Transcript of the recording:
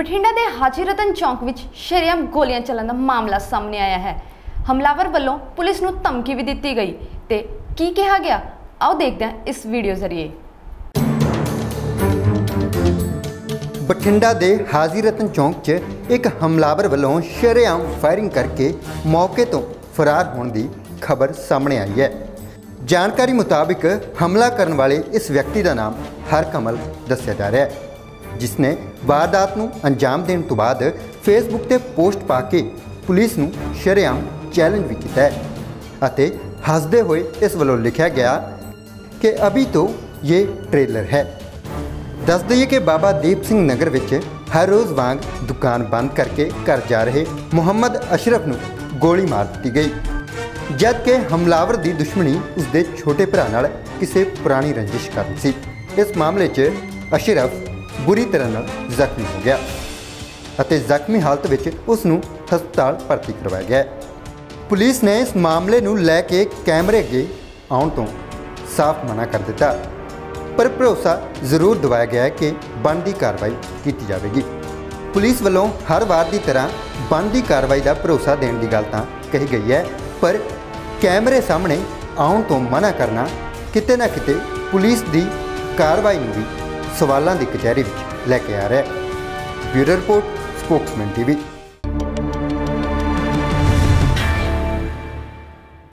ਬਠਿੰਡਾ ਦੇ ਹਾਜੀ ਰਤਨ ਚੌਂਕ ਵਿੱਚ ਸ਼ਰੇਆਮ ਗੋਲੀਆਂ ਚੱਲਣ ਦਾ ਮਾਮਲਾ ਸਾਹਮਣੇ ਆਇਆ ਹੈ। ਹਮਲਾਵਰ ਵੱਲੋਂ ਪੁਲਿਸ ਨੂੰ ਧਮਕੀ ਵੀ ਦਿੱਤੀ ਗਈ ਤੇ ਕੀ ਕਿਹਾ ਗਿਆ, ਆਓ ਦੇਖਦੇ ਹਾਂ ਇਸ ਵੀਡੀਓ ਜ਼ਰੀਏ। ਬਠਿੰਡਾ ਦੇ ਹਾਜ਼ੀ ਰਤਨ ਚੌਂਕ 'ਚ ਇੱਕ ਹਮਲਾਵਰ ਵੱਲੋਂ ਸ਼ਰੇਆਮ ਫਾਇਰਿੰਗ ਕਰਕੇ ਮੌਕੇ ਤੋਂ ਫਰਾਰ ਹੋਣ ਦੀ ਖਬਰ ਸਾਹਮਣੇ ਆਈ ਹੈ। ਜਾਣਕਾਰੀ ਮੁਤਾਬਿਕ ਹਮਲਾ ਕਰਨ ਵਾਲੇ ਇਸ ਵਿਅਕਤੀ ਦਾ ਨਾਮ ਹਰਕਮਲ ਦੱਸਿਆ ਜਾ ਰਿਹਾ ਹੈ। ਜਿਸ ਨੇ ਵਾਰਦਾਤ ਨੂੰ ਅੰਜਾਮ ਦੇਣ ਤੋਂ ਬਾਅਦ ਫੇਸਬੁੱਕ ਤੇ ਪੋਸਟ ਪਾ ਕੇ ਪੁਲਿਸ ਨੂੰ ਸ਼ਰੇਆਮ ਚੈਲੰਜ ਵੀ ਕੀਤਾ ਹੈ। ਅਤੇ ਹੱਸਦੇ ਹੋਏ ਇਸ ਵੱਲੋਂ ਲਿਖਿਆ ਗਿਆ ਕਿ ਅਭੀ ਤੋਂ ਇਹ ਟ੍ਰੇਲਰ ਹੈ। ਦੱਸ ਦਈਏ ਕਿ ਬਾਬਾ ਦੀਪ ਸਿੰਘ ਨਗਰ ਵਿੱਚ ਹਰ ਰੋਜ਼ ਵਾਂਗ ਦੁਕਾਨ ਬੰਦ ਕਰਕੇ ਘਰ ਜਾ ਰਹੇ ਮੁਹੰਮਦ ਅਸ਼ਰਫ ਨੂੰ ਗੋਲੀ ਮਾਰ ਦਿੱਤੀ ਗਈ। ਜਦਕਿ ਹਮਲਾਵਰ ਦੀ ਦੁਸ਼ਮਣੀ ਉਸਦੇ ਛੋਟੇ ਭਰਾ ਨਾਲ ਕਿਸੇ ਪੁਰਾਣੀ ਰੰਜਿਸ਼ ਕਾਰਨ ਸੀ। ਇਸ ਮਾਮਲੇ 'ਚ ਅਸ਼ਰਫ ਬੁਰੀ ਤਰ੍ਹਾਂ ਨਾਲ ਜ਼ਖਮੀ ਹੋ ਗਿਆ ਅਤੇ ਜ਼ਖਮੀ ਹਾਲਤ ਵਿੱਚ ਉਸ ਨੂੰ ਹਸਪਤਾਲ ਭਰਤੀ ਕਰਵਾਇਆ ਗਿਆ। ਪੁਲਿਸ ਨੇ ਇਸ ਮਾਮਲੇ ਨੂੰ ਲੈ ਕੇ ਕੈਮਰੇ ਅੱਗੇ ਆਉਣ ਤੋਂ ਸਾਫ਼ ਮਨਾ ਕਰ ਦਿੱਤਾ। ਪਰ ਭਰੋਸਾ ਜ਼ਰੂਰ ਦਿਵਾਇਆ ਗਿਆ ਹੈ ਕਿ ਬਣਦੀ ਕਾਰਵਾਈ ਕੀਤੀ ਜਾਵੇਗੀ। ਪੁਲਿਸ ਵੱਲੋਂ ਹਰ ਵਾਰ ਦੀ ਤਰ੍ਹਾਂ ਬਣਦੀ ਕਾਰਵਾਈ ਦਾ ਭਰੋਸਾ ਦੇਣ ਦੀ ਗੱਲ ਤਾਂ ਕਹੀ ਗਈ ਹੈ, ਪਰ ਕੈਮਰੇ ਸਾਹਮਣੇ ਆਉਣ ਤੋਂ ਮਨਾ ਕਰਨਾ ਕਿਤੇ ਨਾ ਕਿਤੇ ਪੁਲਿਸ ਦੀ ਕਾਰਵਾਈ ਨੂੰ ਵੀ ਸਵਾਲਾਂ ਦੀ ਕਚਹਿਰੀ ਵਿੱਚ ਲੈ ਕੇ ਆ ਰਿਹਾ ਹੈ। Bureau report Spokesman TV.